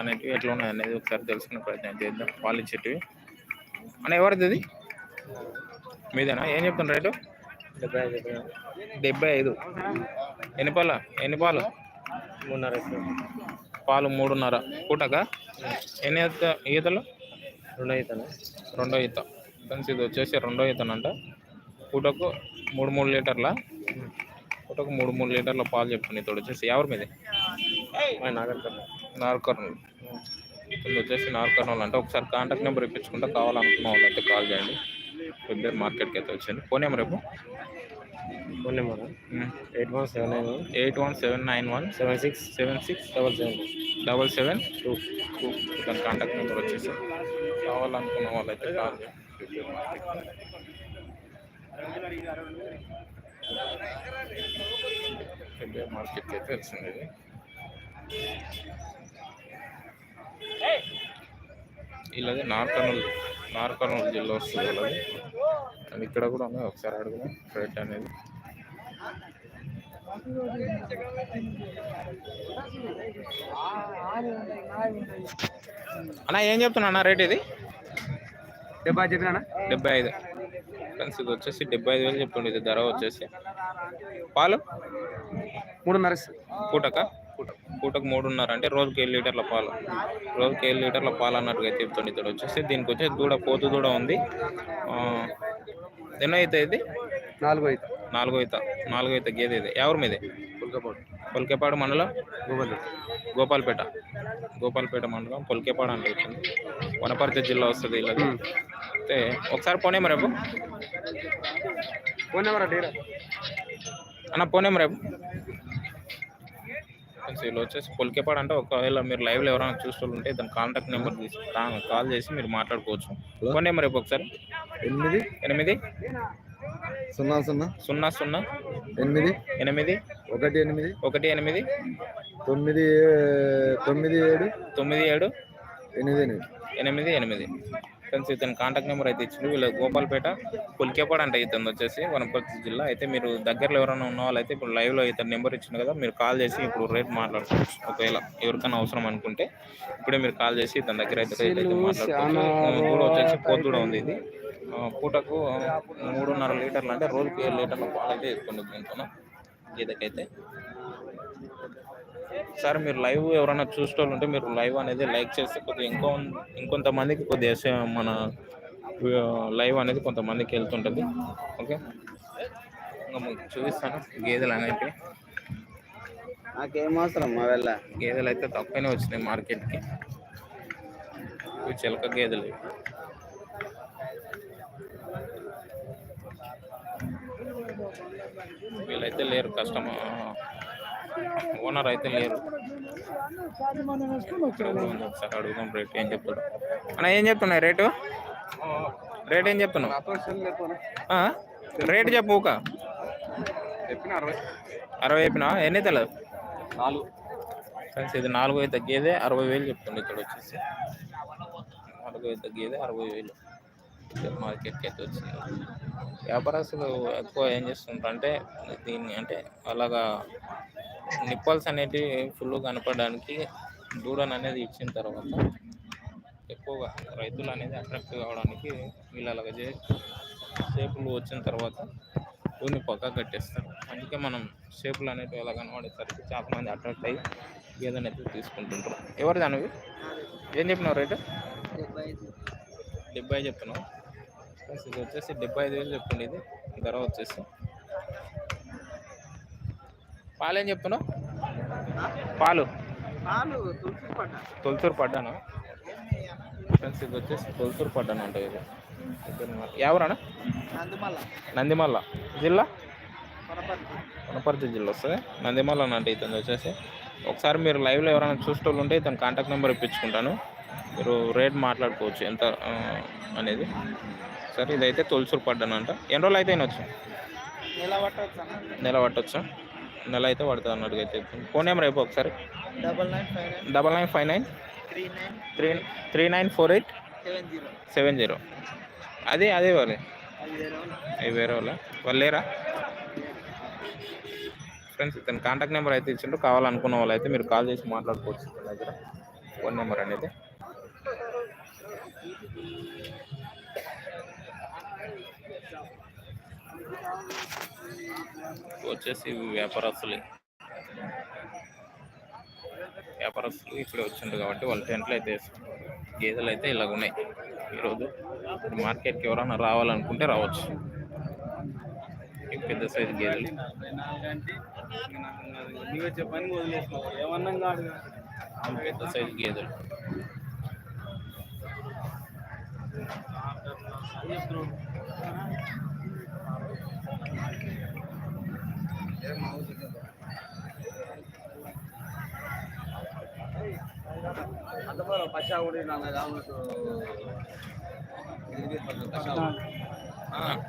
అనేవి ఎట్లా ఉన్నాయి అనేది ఒకసారి తెలుసుకునే ప్రయత్నం చేద్దాం. పాలు ఇచ్చేటివి అన్న ఎవరిది ఇది? మీదేనా? ఏం చెప్తున్నారు రేటు? డెబ్బై ఐదు. ఎన్ని పాల? ఎన్ని పాలు? మూడున్నర పాలు మూడున్నర. పూటక? ఎన్ని ఈత ఈతలు? రెండు అవుతాను రెండో ఈత. ఫ్రెండ్స్ ఇది వచ్చేసి రెండో ఈతనంట. పూటకు మూడు మూడు లీటర్ల? పూటకు మూడు మూడు లీటర్ల పాలు చెప్తుంది ఇతడు వచ్చేసి ఎవరి మీది? నాగరికర్ణ. నార్కర్నూలు ఇది వచ్చేసి నార్కర్నూలు అంటే ఒకసారి కాంటాక్ట్ నెంబర్ ఇప్పించుకుంటే కావాలనుకున్న వాళ్ళు అయితే కాల్ చేయండి. పెద్ద మార్కెట్కి అయితే వచ్చింది ఫోన్ నెంబర్ రేపు phone number eight one seven nine one. Eight one seven nine one. Seven six. Seven six. Double seven. Double seven. Two. Two. దాని కాంటాక్ట్ నెంబర్ వచ్చేసి కావాలనుకున్న వాళ్ళైతే కాల్ చేయండి. పెద్ద మార్కెట్కి అయితే వచ్చింది. ఇది వీళ్ళది నార్కర్నూలు నార్కర్నూలు జిల్లా వస్తుంది వీళ్ళది అండ్ ఇక్కడ కూడా ఉంది ఒకసారి అడుగుదాం రేట్ అనేది. అన్న ఏం చెప్తున్నా అన్న రేట్ ఇది? డెబ్బై చెప్పినా డెబ్బై ఐదు. ఫ్రెండ్స్ ఇది వచ్చేసి డెబ్బై ఐదు వేలు చెప్తుండే ఇది ధర వచ్చేసి. పాలు? మూడున్నర పూటక? పూటకు మూడున్నర అంటే రోజుకి ఏడు లీటర్ల పాలు. రోజుకి ఏడు లీటర్ల పాలు అన్నట్టుగా అయితే చెప్తుండే ఇక్కడ వచ్చేసి దీనికి వచ్చేసి దూడ పోతు దూడ ఉంది. ఎన్నో అయితే ఇది? నాలుగు అవుతా నాలుగో ఈత. నాలుగో ఈత గేదె ఇది. ఎవరి మీది? పుల్కపాడు. మండలం? గోపాల్ గోపాల్పేట. గోపాల్పేట మండలం పొలికేపాడు అని వచ్చింది వనపర్తి జిల్లా వస్తుంది వీళ్ళది అయితే ఒకసారి పోనే రేపు. ఫోన్ నెంబర్ అన్న పోనే రేపు. వీళ్ళు వచ్చేసి పొలికేపాడు అంటే ఒకవేళ మీరు లైవ్లో ఎవరైనా చూస్తుంటే దాని కాంటాక్ట్ నెంబర్ తీసి కా- కాల్ చేసి మీరు మాట్లాడుకోవచ్చు. ఫోన్ నెంబర్ రేపు ఒకసారి. ఎనిమిది? ఎనిమిది? సున్నా సున్నా? సున్నా సున్నా? ఎనిమిది? ఎనిమిది? ఒకటి ఎనిమిది? ఒకటి ఎనిమిది? తొమ్మిది తొమ్మిది ఏడు? తొమ్మిది ఏడు? ఎనిమిది ఎనిమిది? ఎనిమిది ఎనిమిది. ఫ్రెండ్స్ ఇతని కాంటాక్ట్ నెంబర్ అయితే ఇచ్చిండు. వీళ్ళు గోపాల్పేట పులికేపాడు అంటే ఇతను వచ్చేసి వనపర్తి జిల్లా. అయితే మీరు దగ్గరలో ఎవరైనా ఉన్న వాళ్ళైతే ఇప్పుడు లైవ్లో ఇతని నెంబర్ ఇచ్చిండు కదా మీరు కాల్ చేసి ఇప్పుడు రేట్ మాట్లాడుకోవచ్చు. ఒకవేళ ఎవరికైనా అవసరం అనుకుంటే ఇప్పుడే మీరు కాల్ చేసి ఇతని దగ్గర అయితే రేట్ అయితే మాట్లాడుకోవచ్చు. కూడా వచ్చేసి పోతు కూడా ఉంది ఇది. పూటకు మూడున్నర లీటర్లు అంటే రోజుకి ఏడు లీటర్ల పాలు అయితే ఇస్తుంది దీంతో గీదకైతే సార్ మీరు లైవ్ ఎవరైనా చూసేటోళ్ళు ఉంటే మీరు లైవ్ అనేది లైక్ చేస్తే కొద్దిగా ఇంకో ఇంకొంతమందికి కొద్దిగా మన లైవ్ అనేది కొంతమందికి వెళ్తుంటుంది. ఓకే? ఇంకా మీకు చూపిస్తాను. గేదెలు అనేవి. నాకేం అవసరం మా వెళ్ళ గేదెలు అయితే తక్కువనే వచ్చినాయి మార్కెట్కి. చిలక గేదెలు. వీళ్ళైతే లేరు కస్టమర్. ఓనర్ అయితే లేరు. ఒకసారి అడుగుదాం రేట్ ఏం చెప్తాడు. అన్న ఏం చెప్తున్నాయి రేటు? రేట్ ఏం చెప్తున్నావు? రేట్ చెప్పు ఒక అరవై చెప్పినా? ఎన్ని తెలదు? నాలుగు ఫ్రెండ్స్ ఇది నాలుగు ఐదు తగ్గేదే అరవై వేలు చెప్తుంది ఇక్కడ వచ్చేసి. నాలుగు ఐదు తగ్గేదే అరవై వేలు. మార్కెట్కి అయితే వచ్చింది. వ్యాపారస్తులు ఎక్కువ ఏం చేస్తుంటారు అంటే దీన్ని అంటే అలాగా నిప్పల్స్ అనేటివి ఫుల్ కనపడడానికి దూడను అనేది ఇచ్చిన తర్వాత ఎక్కువగా రైతులు అనేది అట్రాక్ట్ కావడానికి వీళ్ళు అలాగ చేసి షేపులు వచ్చిన తర్వాత ఊరిని పక్క కట్టేస్తారు. అందుకే మనం షేపులు అనేటివి ఎలా కనబడేసరికి చాలా మంది అట్రాక్ట్ అయ్యి గేదెని అయితే తీసుకుంటుంటారు. ఎవరు దానివి? ఏం చెప్పినావు రేటు? డెబ్బై ఐదు చెప్తున్నావు. ఇది వచ్చేసి డెబ్బై ఐదు వేలు చెప్పండి ఇది. ధర వచ్చేసి పాలు ఏం చెప్తున్నావు? పాలు. తొలతూరు పడ్డాను? ఫ్రెండ్స్ ఇది వచ్చేసి తొలతూరు పడ్డాను అంటే ఇది. ఎవరన్నా? నందిమల్ల. జిల్లా? వనపర్తి. జిల్లా వస్తుంది. నందిమల్ల అంటే ఇతను వచ్చేసి. ఒకసారి మీరు లైవ్లో ఎవరైనా చూసేటోళ్ళు ఉంటే ఇతను కాంటాక్ట్ నెంబర్ ఇప్పించుకుంటాను. మీరు రేట్ మాట్లాడుకోవచ్చు ఎంత అనేది. సరే ఇదైతే తొలసూరు పడ్డాను అంట. ఎన్ని రోజులు అయితే వచ్చు? నెల పట్టొచ్చా? నెల అయితే పడుతుంది అన్నట్టుగా అయితే ఫోన్ నెంబర్ అయిపో ఒకసారి. Double nine five nine double nine five nine three nine three three nine four eight seven zero. Seven zero. అదే అదే వాళ్ళే. అది వేరే వాళ్ళు. అవి వేరే వాళ్ళ. వాళ్ళు లేరా? ఫ్రెండ్స్ ఇతను కాంటాక్ట్ నెంబర్ అయితే ఇచ్చిండ్రు. కావాలనుకున్న వాళ్ళు అయితే మీరు కాల్ చేసి మాట్లాడుకోవచ్చు ఇతని దగ్గర. ఫోన్ నెంబర్ అనేది. వచ్చేసి వ్యాపారస్తులే. వ్యాపారస్తులు ఇక్కడే వచ్చిండ్రు కాబట్టి వాళ్ళ టెంట్లు అయితే వేసుకుంటారు. గేదెలు అయితే ఇలాగ ఉన్నాయి. ఈరోజు ఇప్పుడు మార్కెట్కి ఎవరైనా రావాలనుకుంటే రావచ్చు. ఈ పెద్ద సైజు గేదెలు. పెద్ద సైజు గేదెలు.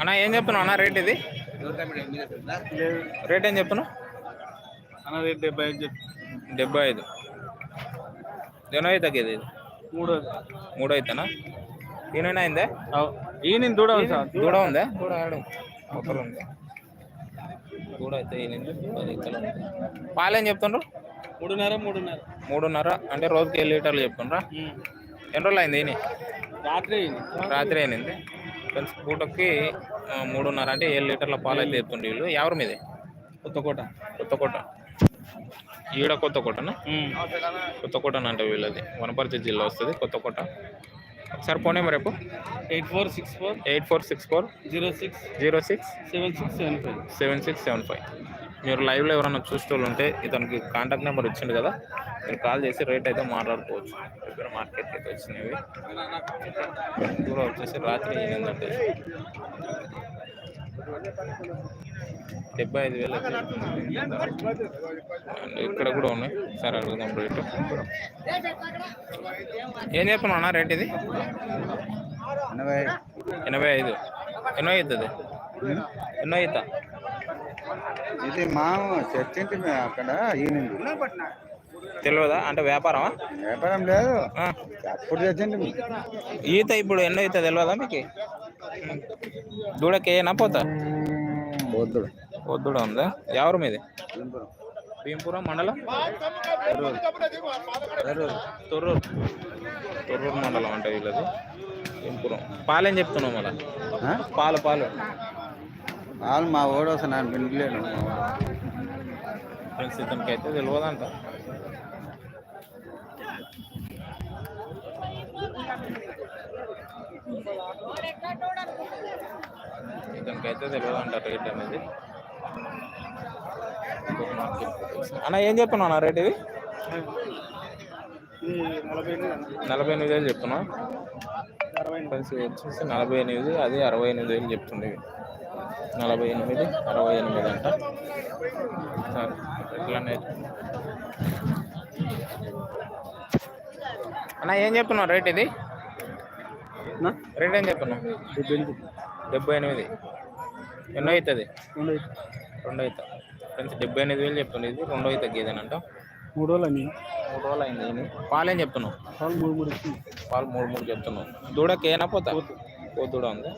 అన్న ఏం చెప్తున్నావు? అన్న రేట్ ఇది? రేట్ ఏం చెప్తున్నావు? అన్న రేట్ డెబ్బై ఐదు చెప్పు. డెబ్బై ఐదు. ఎనభై తగ్గేది ఇది? మూడు మూడు అయితేనా ఈయన అయిందే? ఈ నేను దూడ ఉంది సార్. దూడ ఉందా? దూడ ఆడు. ఒకరు ఉంది దూడ అయితే పాలు ఏం చెప్తుండ్రు? మూడున్నర మూడున్నర. మూడున్నర. అంటే రోజుకి ఏడు లీటర్లు చెప్తుండ్రా? ఎన్ని రోజులు అయింది ఈయన? రాత్రి రాత్రి అయినింది ఫ్రెండ్స్ పూటకి మూడున్నర అంటే ఏడు లీటర్ల పాలు అయితే చెప్తుండ్రు వీళ్ళు. ఎవరి మీదే? కొత్తకోట. కొత్తకోట. ఈడ కొత్తకోటనా? కొత్తకోట అంటే వీళ్ళది. వనపర్తి జిల్లా వస్తుంది కొత్తకోట. ఒకసారి ఫోన్ నెంబర్ రేపు eight four six four eight four six four zero six zero six seven six seven five. Seven six seven five. మీరు లైవ్లో ఎవరైనా చూసేటోళ్ళు ఉంటే ఇతనికి కాంటాక్ట్ నెంబర్ ఇచ్చిండు కదా మీరు కాల్ చేసి రేట్ అయితే మాట్లాడుకోవచ్చు. దగ్గర మార్కెట్కి అయితే వచ్చినవి. దూరం వచ్చేసి రాత్రి ఎనిమిది డెబ్బై ఐదు వేలు ఇక్కడ కూడా ఉన్నాయి. సరే అడుగుదాం రేటు ఏం చెప్తున్నావు అన్న రేట్ ఇది? ఎనభై ఎనభై ఐదు. ఎన్నో అవుతుంది? ఎన్నో అవుతా? ఇది మా చర్చింటి అక్కడ తెలియదా అంటే వ్యాపారమా? వ్యాపారం లేదు. అప్పుడు చర్చింటి ఈత ఇప్పుడు ఎన్నో ఈత తెలియదా మీకు? దూడకి ఏనా పోతా? వద్దు వద్దుడ ఉందా? ఎవరు మీది భీంపురం మండలం తొర్రూరు తొర్రూరు మండలం అంటే వీళ్ళది భీంపురం పాలేం చెప్తున్నావు మళ్ళా పాలు పాలు వాళ్ళు మా ఓడు వస్తా నేను వినలేను ఫ్రెండ్స్ ఇతనికి అయితే తెలియదంట ఇతనికి అయితే తెలియదంట రేట్ అనేది. అన్న ఏం చెప్తున్నావు అన్న రేట్ ఇది నలభై ఎనిమిది వేలు చెప్తున్నా వచ్చేసి నలభై ఎనిమిది అది అరవై ఎనిమిది వేలు చెప్తుండే ఇవి. నలభై ఎనిమిది అరవై ఎనిమిది అంట. సరే ఎట్లానే అన్న ఏం చెప్తున్నావు రేట్ ఇది? రేట్ ఏం చెప్తున్నావు డెబ్బై ఎనిమిది. ఎన్నో అవుతుంది? రెండు అవుతా. ఫ్రెండ్స్ డెబ్బై ఎనిమిది వేలు చెప్తుంది ఇది. రెండో అయితే గేదేనంట మూడు రోజులు అని మూడు రోజులు అయింది. పాలేం చెప్తున్నావు? వాళ్ళు మూడు మూడు పాలు మూడు మూడు చెప్తున్నావు. దూడకి ఏనా పోతా? ఓ దూడ ఉంది.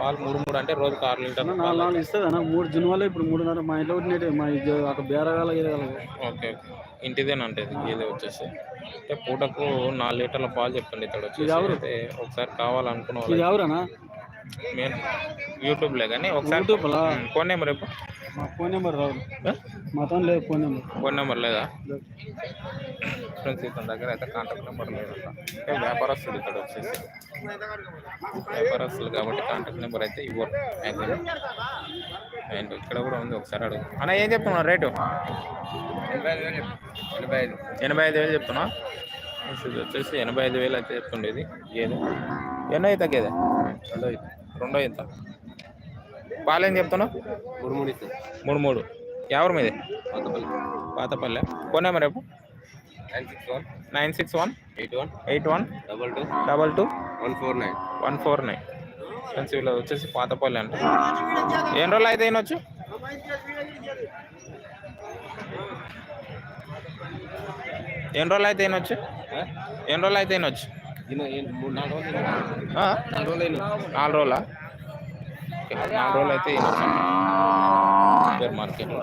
పాలు మూడు మూడు అంటే రోజుకి ఆరు లీటర్లు నాలుగు పాలు నాలుగు ఇస్తుంది అన్న. మూడు జూన్ వల్ల ఇప్పుడు మూడున్నర మా ఇంట్లో ఉంటే మా ఇది అక్కడ బేరగాల ఓకే ఓకే. ఇంటిదేనంటే గేదె వచ్చేసి? అంటే పూటకు నాలుగు లీటర్ల పాలు చెప్తుంది ఇక్కడ అయితే ఒకసారి కావాలనుకున్న నేను యూట్యూబ్లే కానీ ఒకసారి ఫోన్ నెంబర్ మా ఫోన్ నెంబర్ రాదు. మా తను లేదు ఫోన్ నెంబర్. ఫోన్ నెంబర్ లేదా? ఫ్రెండ్స్ ఇతని దగ్గర అయితే కాంటాక్ట్ నెంబర్ లేదంట అంటే వ్యాపారస్తులు ఇక్కడ వచ్చేసి. వ్యాపారస్తులు కాబట్టి కాంటాక్ట్ నెంబర్ అయితే ఇవ్వరు. అండ్ ఇక్కడ కూడా ఉంది ఒకసారి అడుగు. అన్న ఏం చెప్తున్నావు రేటు? ఎనభై ఐదు ఎనభై ఐదు వేలు చెప్తున్నా ఇది వచ్చేసి ఎనభై ఐదు వేలు అయితే చెప్తుండేది. గేదె ఎన్నో అవుతా గేదె రెండో అవుతా రెండో అవుతా పాలేం చెప్తున్నావు? మూడు మూడు ఇస్తుంది మూడు మూడు ఎవరి మీదే? పాతపల్లె. ఫోన్ నెంబర్ రేపు nine six one. Nine six one. Eight one. Eight one. Double two. Double two. One four nine. One four nine. Friends వీళ్ళు వచ్చేసి పాతపల్లి అంట. ఎన్ని రోజులు అయితే వినొచ్చు ఎన్ని రోజులు అయితే వినొచ్చు ఎన్ని రోజులు అయితే వినొచ్చు మూడు నాలుగు రోజులు? నాలుగు రోజులు అయితే మార్కెట్లో